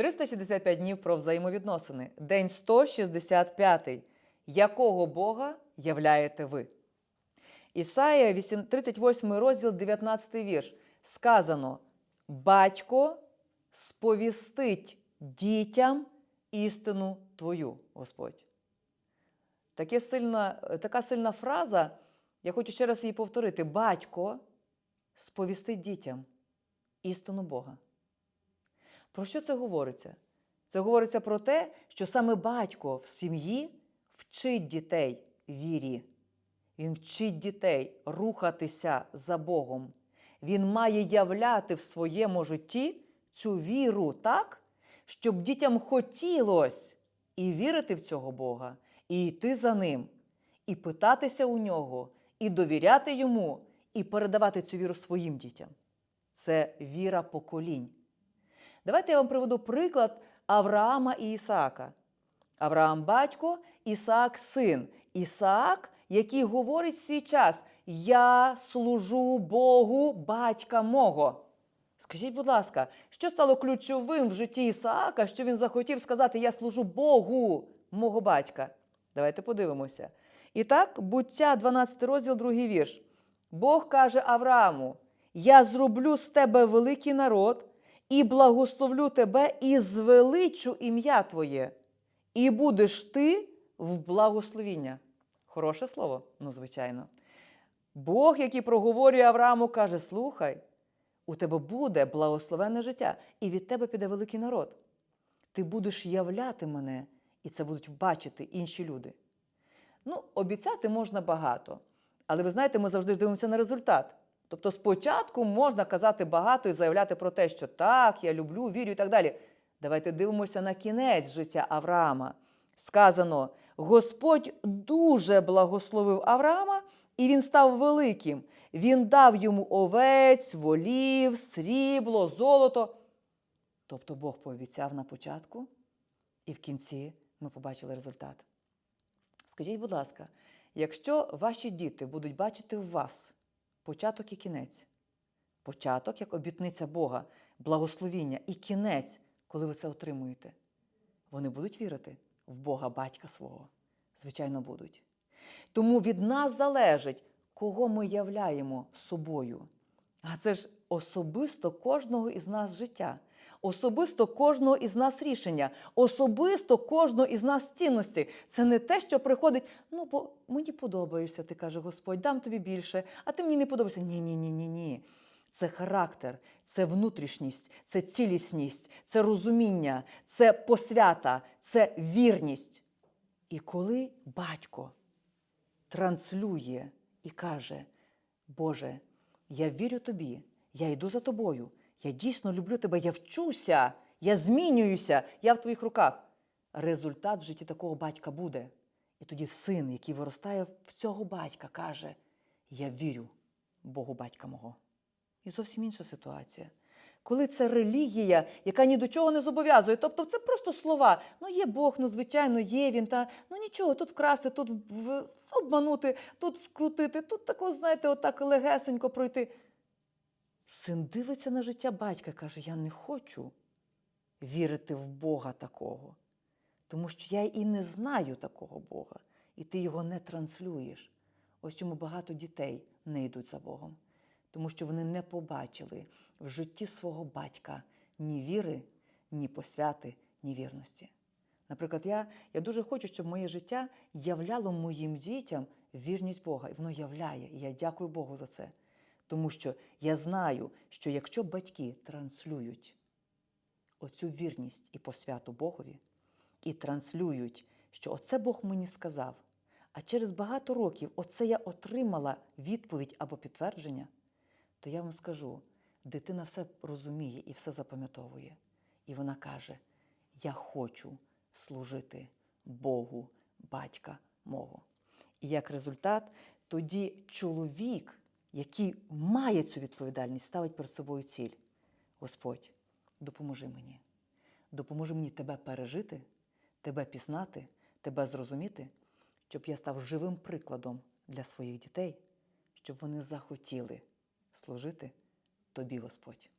365 днів про взаємовідносини. День 165. Якого Бога являєте ви? Ісая, 38 розділ, 19 вірш. Сказано: Батько сповістить дітям істину Твою, Господь. Таке сильна, така сильна фраза, я хочу ще раз її повторити: Батько сповістить дітям істину Бога. Про що це говориться? Це говориться про те, що саме батько в сім'ї вчить дітей вірі. Він вчить дітей рухатися за Богом. Він має являти в своєму житті цю віру так, щоб дітям хотілося і вірити в цього Бога, і йти за ним, і питатися у нього, і довіряти йому, і передавати цю віру своїм дітям. Це віра поколінь. Давайте я вам приведу приклад Авраама і Ісаака. Авраам батько, Ісаак син. Ісаак, який говорить в свій час: Я служу Богу батька мого. Скажіть, будь ласка, що стало ключовим в житті Ісаака, що він захотів сказати: Я служу Богу мого батька? Давайте подивимося. І так, буття 12 розділ, другий вірш. Бог каже Аврааму: Я зроблю з тебе великий народ і благословлю тебе і звеличу ім'я Твоє, і будеш ти в благословіння. Хороше слово? Ну, звичайно. Бог, який проговорює Аврааму, каже: Слухай, у тебе буде благословенне життя, і від тебе піде великий народ. Ти будеш являти мене, і це будуть бачити інші люди. Ну, обіцяти можна багато, але ви знаєте, ми завжди дивимося на результат. Тобто, спочатку можна казати багато і заявляти про те, що так, я люблю, вірю і так далі. Давайте дивимося на кінець життя Авраама. Сказано: Господь дуже благословив Авраама, і він став великим. Він дав йому овець, волів, срібло, золото. Тобто Бог пообіцяв на початку, і в кінці ми побачили результат. Скажіть, будь ласка, якщо ваші діти будуть бачити в вас початок і кінець, початок як обітниця Бога, благословіння і кінець, коли ви це отримуєте, вони будуть вірити в Бога батька свого? Звичайно, будуть. Тому від нас залежить, кого ми являємо собою. А це ж особисто кожного із нас життя, особисто кожного із нас рішення, особисто кожного із нас цінності. Це не те, що приходить, ну, бо мені подобаєшся, ти каже Господь, дам тобі більше, а ти мені не подобаєшся. Ні, ні, ні, ні, ні. Це характер, це внутрішність, це цілісність, це розуміння, це посвята, це вірність. І коли батько транслює і каже, Боже, я вірю тобі, я йду за тобою, я дійсно люблю тебе, я вчуся, я змінююся, я в твоїх руках. Результат в житті такого батька буде. І тоді син, який виростає в цього батька, каже: Я вірю Богу батька мого. І зовсім інша ситуація. Коли це релігія, яка ні до чого не зобов'язує, тобто це просто слова. Ну є Бог, ну звичайно, є він, та ну нічого, тут вкрасти, тут обманути, тут скрутити, тут тако, знаєте, отак легесенько пройти. Син дивиться на життя батька каже: Я не хочу вірити в Бога такого, тому що я і не знаю такого Бога, і ти його не транслюєш. Ось чому багато дітей не йдуть за Богом, тому що вони не побачили в житті свого батька ні віри, ні посвяти, ні вірності. Наприклад, я, я дуже хочу, щоб моє життя являло моїм дітям вірність Бога, і воно являє. І я дякую Богу за це. Тому що я знаю, що якщо батьки транслюють оцю вірність і посвяту Богові, і транслюють, що оце Бог мені сказав, а через багато років оце я отримала відповідь або підтвердження, то я вам скажу, дитина все розуміє і все запам'ятовує. І вона каже: Я хочу служити Богу, батька мого. І як результат, тоді чоловік, який має цю відповідальність, ставить перед собою ціль. Господь, допоможи мені. Допоможи мені тебе пережити, тебе пізнати, тебе зрозуміти, щоб я став живим прикладом для своїх дітей, щоб вони захотіли служити тобі, Господь.